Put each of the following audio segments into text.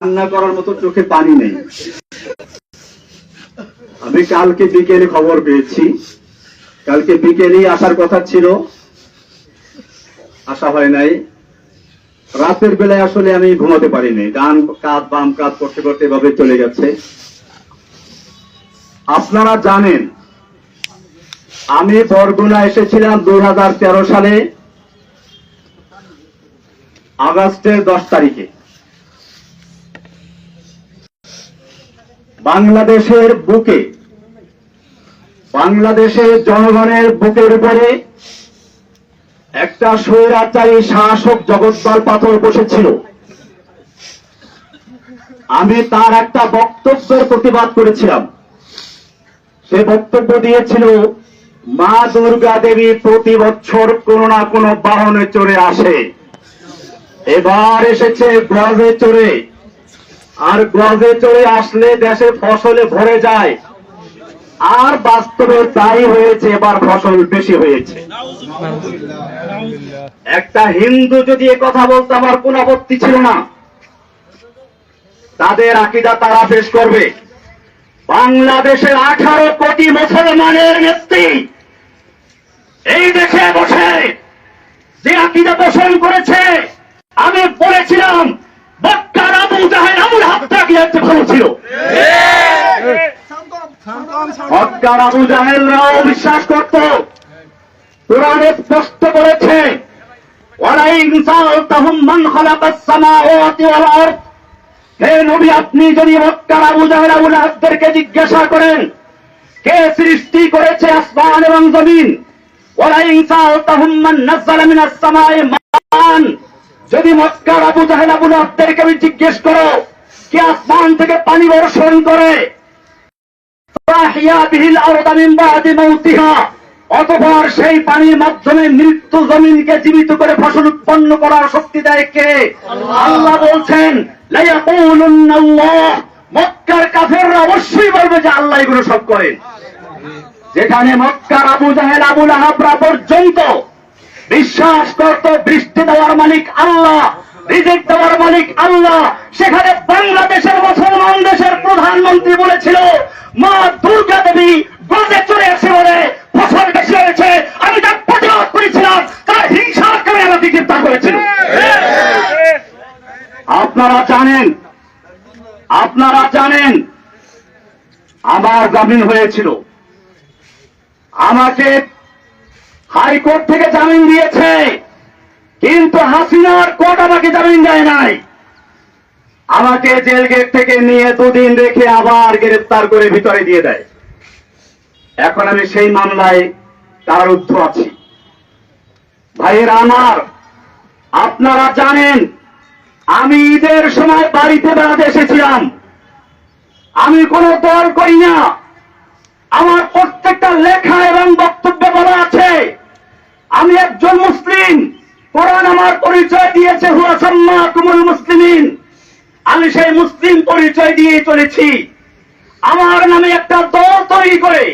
কান্না করার মতো চোখে পানি নেই। আমি কালকে বিকেলে খবর পেয়েছি। কালকে বিকেলেই আসার কথা ছিল। আসা হয় নাই। রাতের বেলায় আসলে আমি ঘুমাতে পারিনি। ডান কাত, বাম কাত করতে করতে এভাবে চলে গেছে। আপনারা জানেন, আমি বরগুনা এসেছিলাম দু হাজার তেরো সালে আগস্টের দশ তারিখে। বাংলাদেশের বুকে, বাংলাদেশের জনগণের বুকের উপরে একটা স্বৈরাচারী শাসক জগৎপাল পাথর বসেছিল। আমি তার একটা বক্তব্যের প্রতিবাদ করেছিলাম। সে বক্তব্য দিয়েছিল, মা দুর্গা দেবী প্রতি বছর কোনো না কোনো বাহনে চড়ে আসে। এবার এসেছে গজে চড়ে। আর গজে চড়ে আসলে দেশে ফসলে ভরে যায়। আর বাস্তবে তাই হয়েছে, এবার ফসল বেশি হয়েছে। একটা হিন্দু যদি এ কথা বলতে, আমার কোন আপত্তি ছিল না। তাদের আকিদা তারা পেশ করবে। বাংলাদেশের আঠারো কোটি মুসলমানের নেত্রী এই দেশে বসে যে আকিদা পোষণ করেছে, আমি বলেছিলাম আবু জাহেলরাও করত। স্পষ্ট করেছে আপনি যদি মক্কার আবু জিজ্ঞাসা করেন, কে সৃষ্টি করেছে আসমান এবং জমিন? মান মান যদি মক্কার আবু জাহেল হাত্তারকে আমি জিজ্ঞেস করো কে আসমান থেকে পানি বর্ষণ করে? অতঃপর সেই পানির মাধ্যমে মৃত্যু জমিনকে জীবিত করে ফসল উৎপন্ন করার শক্তি দেয় কে? আল্লাহ। বলছেন মক্কার কাফেররা অবশ্যই বলবে যে আল্লাহ এগুলো সব করেন যেখানে মক্কার আবু জাহেল আবুল আহাবরা পর্যন্ত বিশ্বাস করত বৃষ্টি দেওয়ার মালিক আল্লাহ। রিজিক দেওয়ার মালিক আল্লাহ। সেখানে বাংলাদেশের মুসলমান দেশের প্রধানমন্ত্রী বলেছিল, মা দুর্গা দেবী গজে চলে এসে বলে ফসল বেশি হয়েছে। আমি তার প্রতিবাদ করেছিলাম, তার হিংসার কারণে আমাকে গ্রেপ্তার করেছিল। আপনারা জানেন আপনারা জানেন, আমার জামিন হয়েছিল। আমাকে হাইকোর্ট থেকে জামিন দিয়েছে। কিন্তু হাসিনার কোর্ট আমাকে জামিন দেয় নাই। আমাকে জেল গেট থেকে নিয়ে দুদিন রেখে আবার গ্রেফতার করে ভিতরে দিয়ে দেয়। এখন আমি সেই মামলায় কারারুদ্ধ আছি। ভাইয়ের আমার, আপনারা জানেন, আমি ঈদের সময় বাড়িতে বেড়াতে এসেছিলাম। আমি কোনো দল করি না। আমার প্রত্যেকটা লেখা এবং বক্তব্য বলা আছে। আমি একজন মুসলিম। কোরআন আমার পরিচয় দিয়েছে হুয়াসাম্মা তুমুল মুসলিমিন। আমি সেই মুসলিম পরিচয় দিয়ে চলেছি। আমার নামে একটা দল তৈরি করে।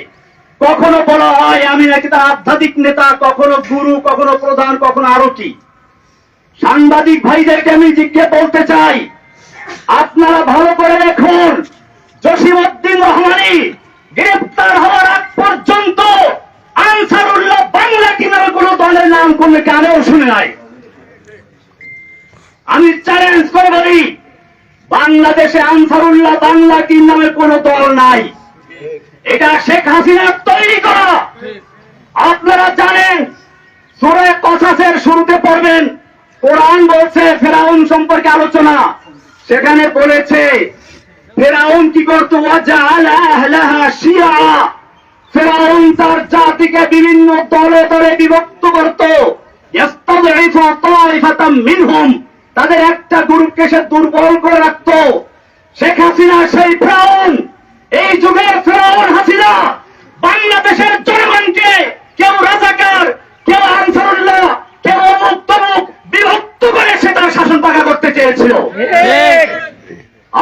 কখনো বলা হয় আমি নাকি তার আধ্যাত্মিক নেতা, কখনো গুরু, কখনো প্রধান, কখনো আরও কি সাংবাদিক ভাইদেরকে আমি জিজ্ঞেস বলতে চাই, আপনারা ভালো করে দেখুন, জসিমউদ্দিন রহমানি গ্রেপ্তার হওয়ার আগ পর্যন্ত আনসারুল্লাহ বাংলা কিনার কোন দলের নাম কোনো কানেও শুনে নাই। আমি চ্যালেঞ্জ করে বলি, বাংলাদেশে আনসারুল্লাহ বাংলা কিন নামে কোন দল নাই। এটা শেখ হাসিনার তৈরি করা। আপনারা জানেন, সুরে কসাসের শুরুতে পড়বেন, কোরআন বলছে ফেরাউন সম্পর্কে আলোচনা। সেখানে বলেছে, ফেরাউন কি করতো? ওয়াজাআলা আহলাহা শিয়া। ফেরাউন তার জাতিকে বিভিন্ন দলে দলে বিভক্ত করত। মিনহুম। তাদের একটা গ্রুপকে সে দুর্বল করে রাখত। শেখ হাসিনা সেই ফেরাউন এই যুগের ফেরাউন হাসিনা বাংলাদেশের জনগণকে কেউ রাজাকার কেউ আনসারুল্লাহ কেউ অমুক তমুক বিভক্ত করে সে তার শাসন পাকা করতে চেয়েছিল।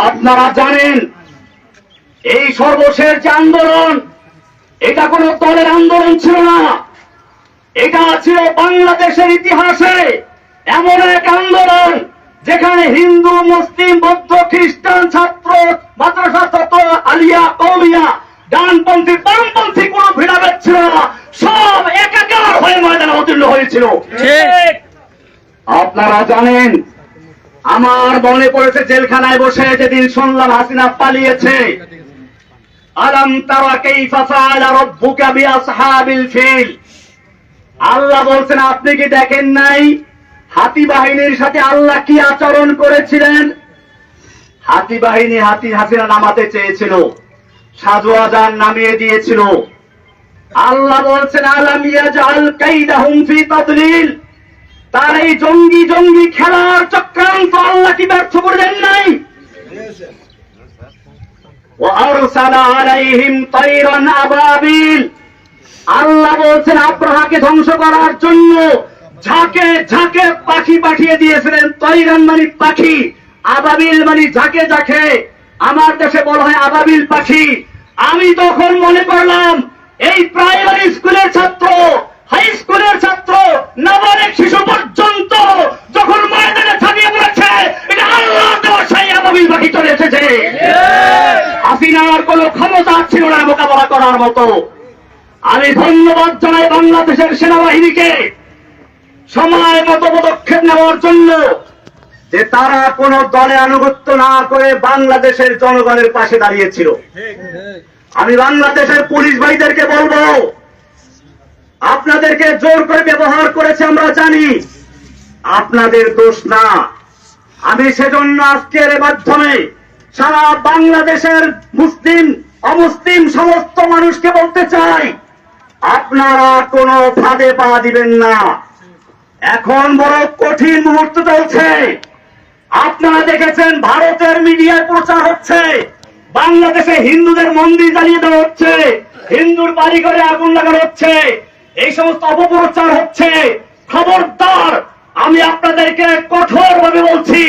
আপনারা জানেন এই সর্বশেষ যে আন্দোলন এটা কোন দলের আন্দোলন ছিল না। এটা ছিল বাংলাদেশের ইতিহাসে এমন এক আন্দোলন যেখানে হিন্দু মুসলিম বৌদ্ধ খ্রিস্টান ছাত্র মাদ্রাসা ছাত্র আলিয়া কৌমিয়া ডানপন্থী বামপন্থী কোন ভেদাভেদ ছিল না। সব একাকার হয়ে ময়দানে অতুল্য হয়েছিল। আপনারা জানেন আমার মনে পড়েছে জেলখানায় বসে যেদিন শুনলাম হাসিনা পালিয়েছে আলম তারা কাইফা ফাআলা রাব্বুকা বিআসহাবিল ফিল। আল্লাহ বলছেন, আপনি কি দেখেন নাই হাতি বাহিনীর সাথে আল্লাহ কি আচরণ করেছিলেন? হাতি বাহিনী হাতি হাসিনা নামাতে চেয়েছিল সাজু আজান নামিয়ে দিয়েছিল। আল্লাহ বলছেন, আলাম তার এই জঙ্গি জঙ্গি খেলার চক্রান্ত আল্লাহ কি ব্যর্থ করে দেন নাই? আল্লাহ বলছেন আব্রাহাকে ধ্বংস করার জন্য ঝাঁকে ঝাঁকে পাখি পাঠিয়ে দিয়েছিলেন, তৈরান মানে পাখি, আবাবিল মানে ঝাঁকে ঝাঁকে। আমার দেশে বলা হয় আবাবিল পাখি। আমি তখন মনে করলাম, এই প্রাইমারি স্কুলের ছাত্র হাই স্কুলের ছাত্র, নাবালিক শিশু পর্যন্ত যখন ময়দানে ছাপিয়ে পড়েছে, এটা আল্লাহ ক্ষমতা ছিল না মোকাবেলা করার মতো। আমি ধন্যবাদ জানাই বাংলাদেশের সেনাবাহিনীকে সময় মতো পদক্ষেপ নেওয়ার জন্য যে তারা কোন দলে আনুগত্য না করে বাংলাদেশের জনগণের পাশে দাঁড়িয়েছিল। আমি বাংলাদেশের পুলিশ ভাইদেরকে বলব আপনাদেরকে জোর করে ব্যবহার করেছে, আমরা জানি। আপনাদের দোষ না। আমি সেজন্য আজকের মাধ্যমে সারা বাংলাদেশের মুসলিম, অমুসলিম সমস্ত মানুষকে বলতে চাই, আপনারা কোনো ফাঁদে পা দিবেন না। এখন বড় কঠিন মুহূর্ত চলছে। আপনারা দেখেছেন, ভারতের মিডিয়ায় প্রচার হচ্ছে। বাংলাদেশে হিন্দুদের মন্দির জ্বালিয়ে দেওয়া হচ্ছে। হিন্দুর বাড়ি ঘরে আগুন লাগানো হচ্ছে। এই সমস্ত অপপ্রচার হচ্ছে। খবরদার আমি আপনাদেরকে কঠোর ভাবে বলছি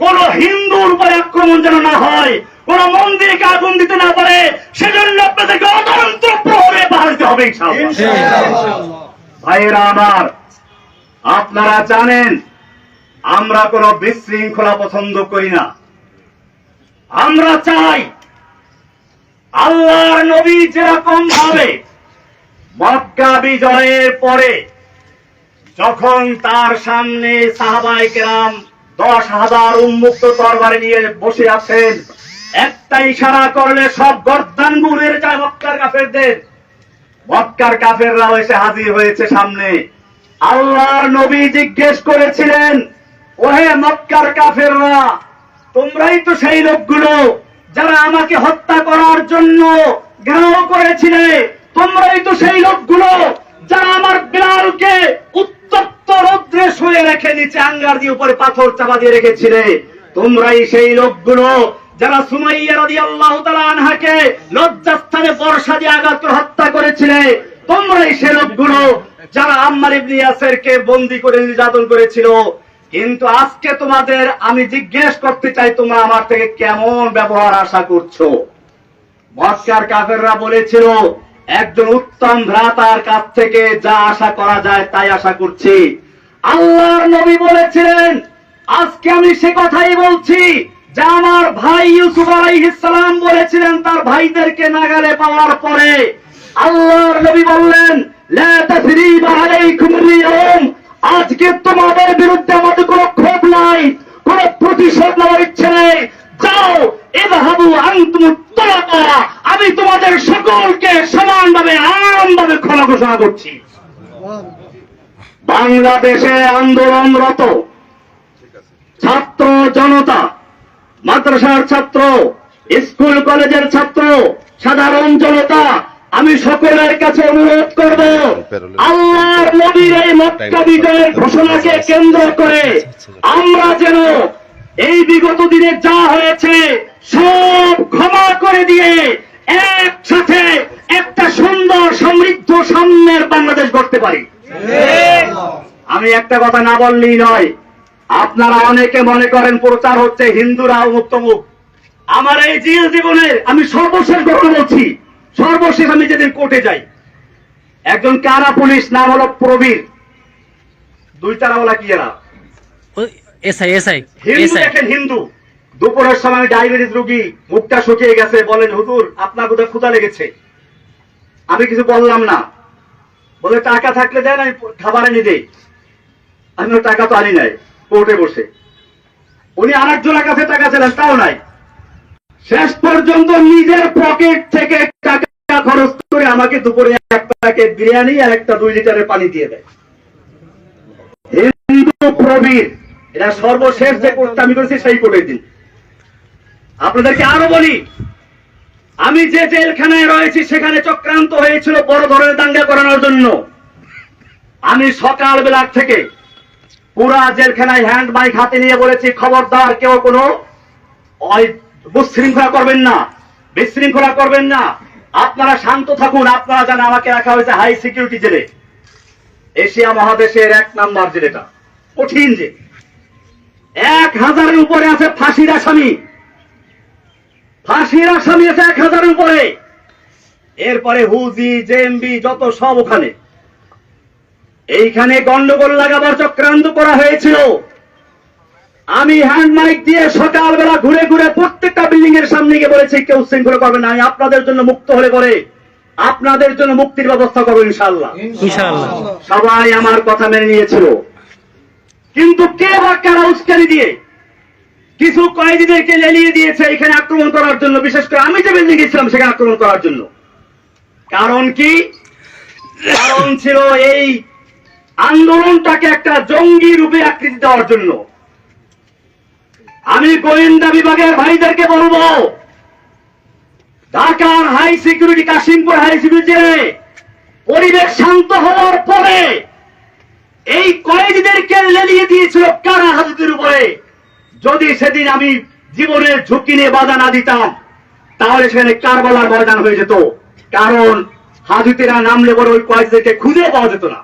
কোন হিন্দুর উপরে আক্রমণ যেন না হয় কোন মন্দিরকে আগুন দিতে না পারে সেজন্য আপনাদেরকে অতন্ত্র প্রহরে বাড়তে হবে ভাইয়েরা আমার আপনারা জানেন আমরা কোন বিশৃঙ্খলা পছন্দ করি না। আমরা চাই আল্লাহর নবী যেরকম ভাবে মক্কা বিজয়ের পরে যখন তার সামনে সাহাবাই কেরাম দশ হাজার উন্মুক্ত তরবারি নিয়ে বসে আছেন, একটা ইশারা করলে সব গর্দান গুড়ের যায় মক্কার কাফেরদের। মক্কার কাফেররাও এসে হাজির হয়েছে সামনে। আল্লাহর নবী জিজ্ঞেস করেছিলেন, ওহে মক্কার কাফেররা, তোমরাই তো সেই লোকগুলো যারা আমাকে হত্যা করার জন্য ঘেরাও করেছিলে। তোমরাই তো সেই লোকগুলো যারা আমার বিড়ালকে উত্তপ্ত রৌদ্রে শুয়ে রেখে নিচে আঙ্গার দিয়ে উপরে পাথর চাপা দিয়ে রেখেছিলে, তোমরাই সেই লোকগুলো যারা সুমাইয়া রাদিয়াল্লাহু তাআলা আনহাকে লজ্জাস্থানে বর্ষা দিয়ে আঘাত হত্যা করেছিলে, তোমরাই সে লোকগুলো যারা আম্মার ইবনে ইয়াসেরকে বন্দি করে নির্যাতন করেছিল। কিন্তু আজকে তোমাদের আমি জিজ্ঞেস করতে চাই, তোমরা আমার থেকে কেমন ব্যবহার আশা করছ? মক্কার কাফেররা বলেছিল একজন উত্তম ভ্রাতার কাছ থেকে যা আশা করা যায় তাই আশা করছি। আল্লাহর নবী বলেছিলেন, আজকে আমি সে কথাই বলছি যে আমার ভাই ইউসুফ আলাইহিসসালাম বলেছিলেন তার ভাইদেরকে নাগালে পাওয়ার পরে। আল্লাহর নবী বললেন আজকে তোমাদের বিরুদ্ধে আমাদের কোনো ক্ষোভ নাই, কোনো প্রতিশোধ নেওয়ার ইচ্ছে নেই। যাও এভাবু আন্তুম তলাকা আমি তোমাদের সকলকে সমানভাবে, আরামভাবে ক্ষমা ঘোষণা করছি। বাংলাদেশে আন্দোলনরত ছাত্র জনতা, মাদ্রাসার ছাত্র, স্কুল কলেজের ছাত্র, সাধারণ জনতা, আমি সকলের কাছে অনুরোধ করব, আল্লাহর নবীর এই মক্কা বিজয়ের ঘোষণাকে কেন্দ্র করে আমরা যেন এই বিগত দিনে যা হয়েছে সব ক্ষমা করে দিয়ে একসাথে একটা সুন্দর সমৃদ্ধ সামনের বাংলাদেশ গড়তে পারি। আমি একটা কথা না বললেই নয় আপনারা অনেকে মনে করেন প্রচার হচ্ছে হিন্দুরা মুক্তমুখ আমার এই জিল জীবনের আমি সর্বশেষ ঘটনা বলছি সর্বশেষ আমি যেদিন কোর্টে যাই। একজন কারা পুলিশ নাম হলো প্রবীর। দুই তারাওয়ালা কি এরা? এসআই এসআই হিন্দু দেখেন হিন্দু। দুপুরের সময় ডায়াবেটিস রোগী মুখটা শুকিয়ে গেছে। বলেন, হুজুর, আপনার বোধহয় ক্ষুধা লেগেছে। আমি কিছু বললাম না। বলে, টাকা থাকলে দেন, আমি খাবার এনে দেই। আমি টাকা তো আনি নাই, কোর্টে বসে। উনি আরেকজনের কাছে টাকা ছিলেন তাও নাই। শেষ পর্যন্ত নিজের পকেট থেকে টাকা খরচ করে আমাকে দুপুরে এক প্যাকেট বিরিয়ানি আর একটা দুই লিটারের পানি দিয়ে দেয়। হিন্দু প্রবীর এটা সর্বশেষ যে কোর্টটা আমি করেছি, সেই কোর্টের দিন। আপনাদেরকে আরও বলি, আমি যে জেলখানায় রয়েছি, সেখানে চক্রান্ত হয়েছিল বড় ধরনের দাঙ্গা করানোর জন্য। আমি সকালবেলা থেকে পুরা জেলখানায় হ্যান্ড মাইক হাতে নিয়ে বলেছি, খবরদার কেউ কোনো বিশৃঙ্খলা করবেন না, বিশৃঙ্খলা করবেন না। আপনারা শান্ত থাকুন, আপনারা জানেন আমাকে রাখা হয়েছে হাই সিকিউরিটি জেলে। এশিয়া মহাদেশের এক নাম্বার জেলেটা। কঠিন যে এক হাজারের উপরে আছে ফাঁসির আসামি। ফাঁসির আসামি আছে এক হাজারের উপরে। এরপরে হুজি জেএমবি যত সব ওখানে। এইখানে গন্ডগোল লাগাবার চক্রান্ত করা হয়েছিল। আমি হ্যান্ড মাইক দিয়ে সকালবেলা ঘুরে ঘুরে প্রত্যেকটা বিল্ডিং এর সামনে গিয়ে বলেছি কেউ শৃঙ্খলা করবে না আমি আপনাদের জন্য মুক্ত হলে পরে আপনাদের জন্য মুক্তির ব্যবস্থা করব ইনশাল্লাহ সবাই আমার কথা মেনে নিয়েছিল। কিন্তু কে বা কারা উস্কানি দিয়ে কিছু কয়েদিদেরকে লেলিয়ে দিয়েছে এখানে আক্রমণ করার জন্য। বিশেষ করে আমি যে বিল্ডিং গেছিলাম সেখানে আক্রমণ করার জন্য। কারণ কি? কারণ ছিল এই আন্দোলনটাকে একটা জঙ্গি রূপে আকৃতি দেওয়ার জন্য। আমি গোয়েন্দা বিভাগের ভাইদেরকে বলব, ঢাকার high security Kashimpur high security পরিবেশ শান্ত হওয়ার পরে এই কয়েদিদেরকে লেলিয়ে দিয়েছিল কারা হাজতের উপরে? যদি সেদিন আমি জীবনের ঝুঁকি নিয়ে বাধা না দিতাম, তাহলে সেখানে কারবালার ময়দান হয়ে যেত। কারণ হাজুতেরা নামলে পরে ওই কয়েদিদেরকে খুঁজে পাওয়া যেত না।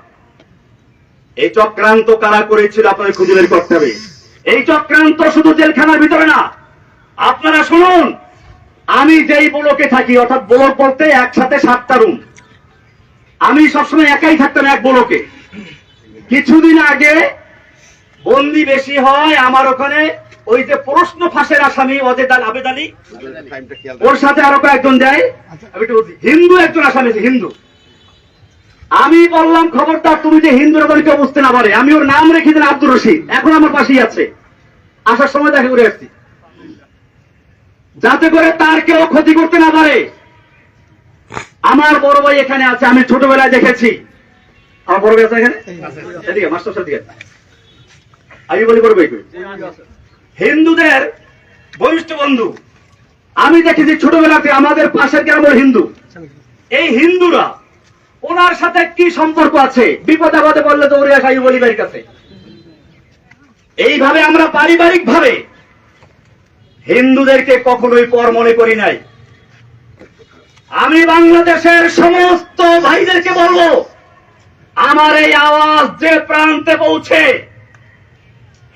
এই চক্রান্ত কারা করেছিল আপনাদের খুঁজে বের করতে হবে। এই চক্রান্ত শুধু জেলখানার ভিতরে না। আপনারা শুনুন, আমি যেই ব্লকে থাকি, অর্থাৎ ব্লক বলতে একসাথে সাতটা রুম আমি সবসময় একাই থাকতাম এক ব্লকে। কিছুদিন আগে বন্দি বেশি হয় আমার ওখানে ওই যে প্রশ্ন ফাঁসের আসামি অজেদ আল। আবেদ আলী। ওর সাথে আরও কয়েকজন যায়। আমি হিন্দু একজন আসামি আছে হিন্দু। আমি বললাম খবরদার তুমি যে হিন্দু না কেউ বুঝতে না পারে আমি ওর নাম রেখে দিলাম আব্দুর রশিদ। এখন আমার পাশেই আছে। আসার সময় দেখা করে আসছি। যাতে করে তার কেউ ক্ষতি করতে না পারে। আমার বড় ভাই এখানে আছে আমি ছোটবেলায় দেখেছি। আমার বড় ভাই আছে এখানে? মাস্টার সাহেব দিকে। আমি বলি বড় ভাই? হিন্দুদের বরিষ্ঠ বন্ধু। আমি দেখেছি ছোটবেলাতে আমাদের পাশের গ্রামের হিন্দু। এই হিন্দুরা, ওনার সাথে কি সম্পর্ক আছে? বিপদ আপদে বললে তো ওরে আসাই বলিবার কাছে। এইভাবে আমরা পারিবারিক ভাবে হিন্দুদেরকে কখনোই পর মনে করি নাই। আমি বাংলাদেশের সমস্ত ভাইদেরকে বলব, আমার এই আওয়াজ যে প্রান্তে পৌঁছে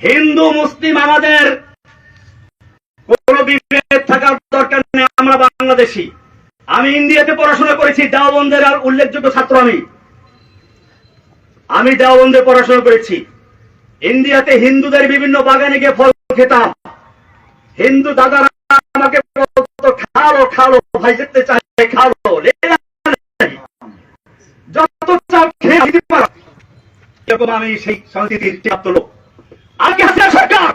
হিন্দু, মুসলিম আমাদের কোন বিভেদ থাকার দরকার নেই, আমরা বাংলাদেশি। আমি ইন্ডিয়াতে পড়াশোনা করেছি, দেওবন্দের আর উল্লেখযোগ্য ছাত্র আমি। আমি দেওবন্দে পড়াশোনা করেছি। ইন্ডিয়াতে হিন্দুদের বিভিন্ন বাগানে গিয়ে ফল খেতাম। হিন্দু দাদারা আমাকে খালো খালো, ভাই, যেতে চাই খালো যত চাপ খেয়ে এরকম আমি সেই সংস্কৃতির প্রাপ্ত লোক আগে হাসিনা সরকার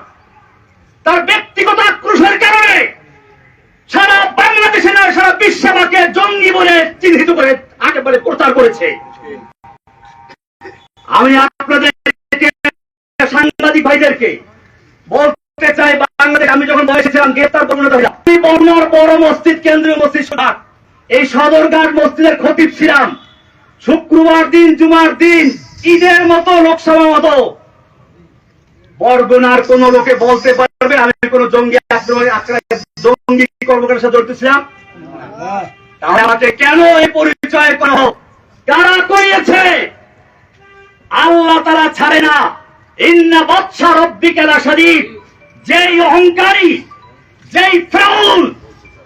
তার ব্যক্তিগত আক্রোশের কারণে সারা বাংলাদেশে নয় সারা বিশ্বে আমাকে জঙ্গি বলে চিহ্নিত করে একেবারে প্রচার করেছে। আমি আপনাদের সাংবাদিক ভাইদেরকে বলতে চাই, বাংলাদেশ, আমি যখন বয়সে ছিলাম বড় মসজিদ, কেন্দ্রীয় মসজিদ এই সদরঘাট মসজিদের খতিব ছিলাম শুক্রবার দিন, জুমার দিন, ঈদের মতো লোকসভা মতো। বরগুনার কোন লোকে বলতে পারবে আমি কোন জঙ্গি আক্রমণ জঙ্গি সাথে জড়িত ছিলাম? তাহলে আমাকে কেন এই পরিচয় করা? কারা করিয়েছে আল্লাহ তারা ছাড়ে না। ইন্না বৎসা রব্বিকেলা শরীফ যেই অহংকারী যেই ফ্রাউল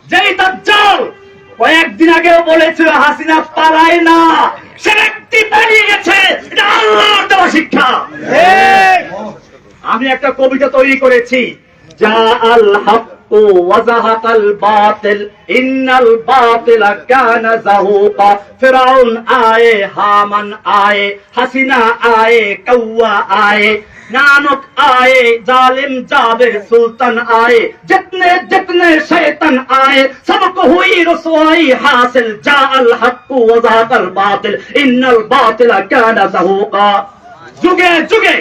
যেই দাজ্জাল কয়েকদিন আগেও বলেছিল হাসিনা পালায় না। সে ব্যক্তি পালিয়ে গেছে। এটা আল্লাহর দেওয়া শিক্ষা। আমি একটা কবিতা তৈরি করেছি যা আল وزهق الباطل إن الباطل كان زهوقا فرعون آئے حامن آئے حسنا آئے کوا آئے نانک آئے ظالم جابر سلطن آئے جتنے جتنے شیطن آئے سب کو ہوئی رسوائی حاصل جا الحق وزہق الباطل ان الباطل كان زهوقا যুগে যুগে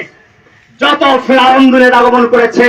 যত ফেরাউন আগমন করেছে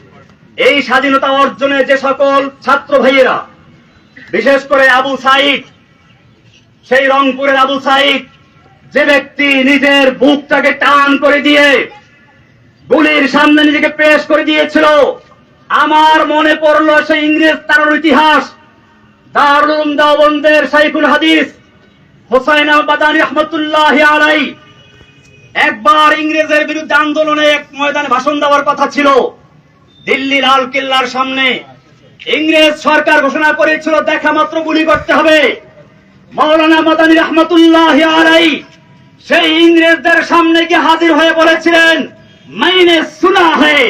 এই স্বাধীনতা অর্জনে যে সকল ছাত্র ভাইয়েরা, বিশেষ করে আবু সাইদ, সেই রংপুরের আবু সাইদ, যে ব্যক্তি নিজের বুকটাকে টান করে দিয়ে গুলির সামনে নিজেকে পেশ করে দিয়েছিল, আমার মনে পড়ল সেই ইংরেজ তার ইতিহাস, দারুল দাওবন্দের সাইফুল হাদিস, হোসাইন আহমদানি রহমতুল্লাহ আলাই একবার ইংরেজের বিরুদ্ধে আন্দোলনে এক ময়দানে ভাষণ দেওয়ার কথা ছিল। দিল্লি লাল কেল্লার সামনে ইংরেজ সরকার ঘোষণা করেছিল দেখা মাত্র গুলি করতে হবে মৌলানা মাদানী রহমতুল্লাহ আলাই সেই ইংরেজদের সামনে গিয়ে হাজির হয়ে বলেছিলেন मैंने सुना है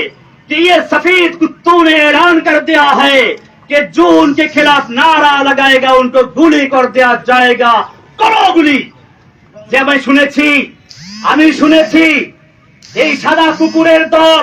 कि ये सफेद कुत्तों ने ऐलान कर दिया है कि जो उनके खिलाफ नारा लगाएगा उनको गुली कर दिया जाएगा करो गुली যে আমি শুনেছি আমি শুনেছি এই সাদা কুকুরের দল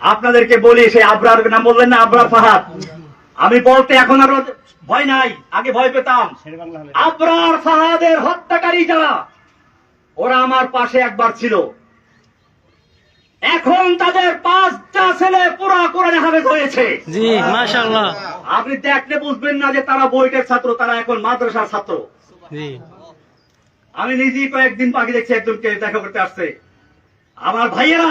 আপনাদেরকে বলি সেই আবরার নাম বললেন না আবরার ফাহাদ। আমি বলতে এখন আর ভয় নাই আগে ভয় পেতাম। আবরার ফাহাদের হত্যাকারী যারা ওরা আমার পাশে একবার ছিল। এখন তাদের পাঁচটা ছেলে পুরা কোরআনে হাফেজ হয়েছে। জি মাশাআল্লাহ। আপনি দেখলে বুঝবেন না যে তারা বইটের ছাত্র তারা এখন মাদ্রাসার ছাত্র। জি। আমি নিজেই কয়েকদিন আগে দেখছি একজনকে দেখা করতে আসছে। আমার ভাইয়েরা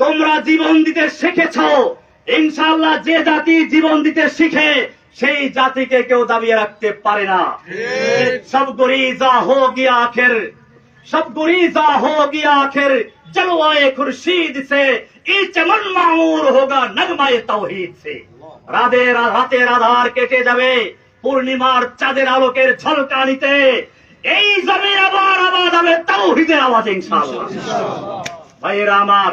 তোমরা জীবন দিতে শিখেছ। ইনশাল্লাহ যে জাতি জীবন দিতে শিখে, সেই জাতিকে কেউ দাবিয়ে রাখতে পারে না। সব গরি যা হো গিয়া আখের, সব গরি যা হো গিয়া আখের, জলওয়ায়ে খুরশিদ সে ইচমন মামুর হোগা নগমায়ে তাওহীদ সে। রাধে রাধাতে রাধার কেটে যাবে, পূর্ণিমার চাঁদের আলোকের ঝলকানিতে। এই জমির আবার আবাদ হবে তাওহীদের আওয়াজ ইনশাআল্লাহ। ভাইরা আমার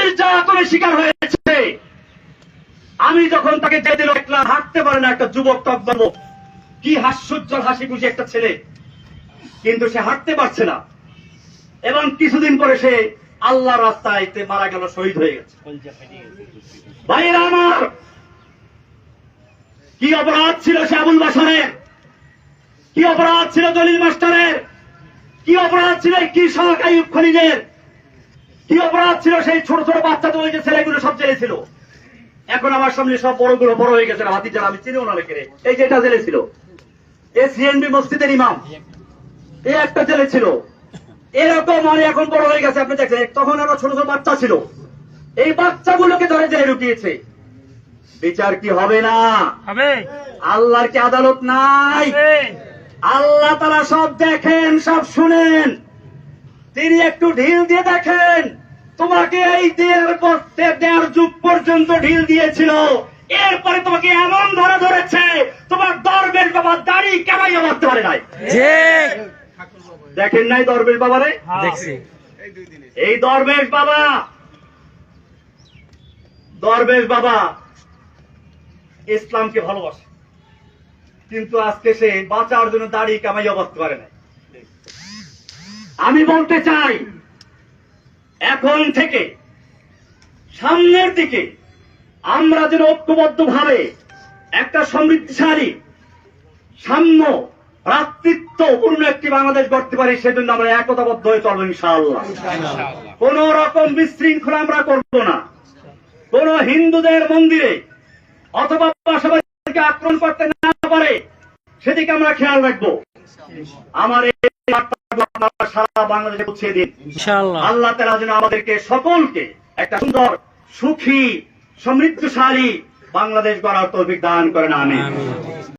নির্যাতনের শিকার হয়েছে। আমি যখন তাকে যে দিল দেখলাম, হাঁটতে পারে না একটা যুবক বলব কি হাস্যজ্জ্বল হাসি খুশি একটা ছেলে। কিন্তু সে হাঁটতে পারছে না। এবং কিছুদিন পরে সে আল্লাহ রাস্তায় মারা গেল, শহীদ হয়ে গেছে। ভাইরা আমার, কি অপরাধ ছিল সে আবুল বাসনের কি অপরাধ ছিল দলিল মাস্টারের? কি অপরাধ ছিল কৃষক আইব খনিজের? কি অপরাধ ছিল সেই ছোট ছোট বাচ্চা ওই যে ছেলেগুলো সব জেলে ছিল? এখন আমার সামনে সব বড়গুলো বড় হয়ে গেছে হাতি যারা আমি চিনিও না লেখে এই যে এটা জেলে ছিল। এ সিএনবি মসজিদের ইমাম। এ একটা জেলে ছিল। এরকম মানে এখন বড় হয়ে গেছে আপনি দেখছেন তখন আরও ছোট ছোট বাচ্চা ছিল। এই বাচ্চাগুলোকে ধরে জেলে ঢুকিয়েছে। বিচার কি হবে না? হবে। আল্লাহর কি আদালত নাই? আল্লাহ তারা সব দেখেন সব শুনেন। তিনি একটু ঢিল দিয়ে দেখেন। তোমাকে এই দেড় বছর দেড় যুগ পর্যন্ত ঢিল দিয়েছিল। এরপরে তোমাকে এমন ধরা ধরেছে তোমার দরবেশ বাবা দাড়ি কামাইয়া মারতে পারে নাই। দেখেন নাই দরবেশ বাবারে? দেখছি। এই দরবেশ বাবা। দরবেশ বাবা ইসলামকে ভালোবাসে কিন্তু আজকে সে বাঁচার জন্য দাড়ি কামাইয়া বাঁচতে পারে না আমি বলতে চাই এখন থেকে সামনের দিকে আমরা যেন ঐক্যবদ্ধ ভাবে একটা সমৃদ্ধিশালী সাম্য ভ্রাতৃত্বপূর্ণ একটি বাংলাদেশ গড়তে পারি সেজন্য আমরা একতাবদ্ধ হয়ে চলবো ইনশাআল্লাহ। কোন রকম বিশৃঙ্খলা আমরা করব না। কোন হিন্দুদের মন্দিরে অথবা পাশাপাশি আক্রমণ করতে না পারে সেদিকে আমরা খেয়াল রাখব। আমার এই সারা বাংলাদেশে পৌঁছে দিন আল্লাহ তালা যেন আমাদেরকে সকলকে একটা সুন্দর সুখী সমৃদ্ধশালী বাংলাদেশ গড়ার তৌফিক দান করেন আমি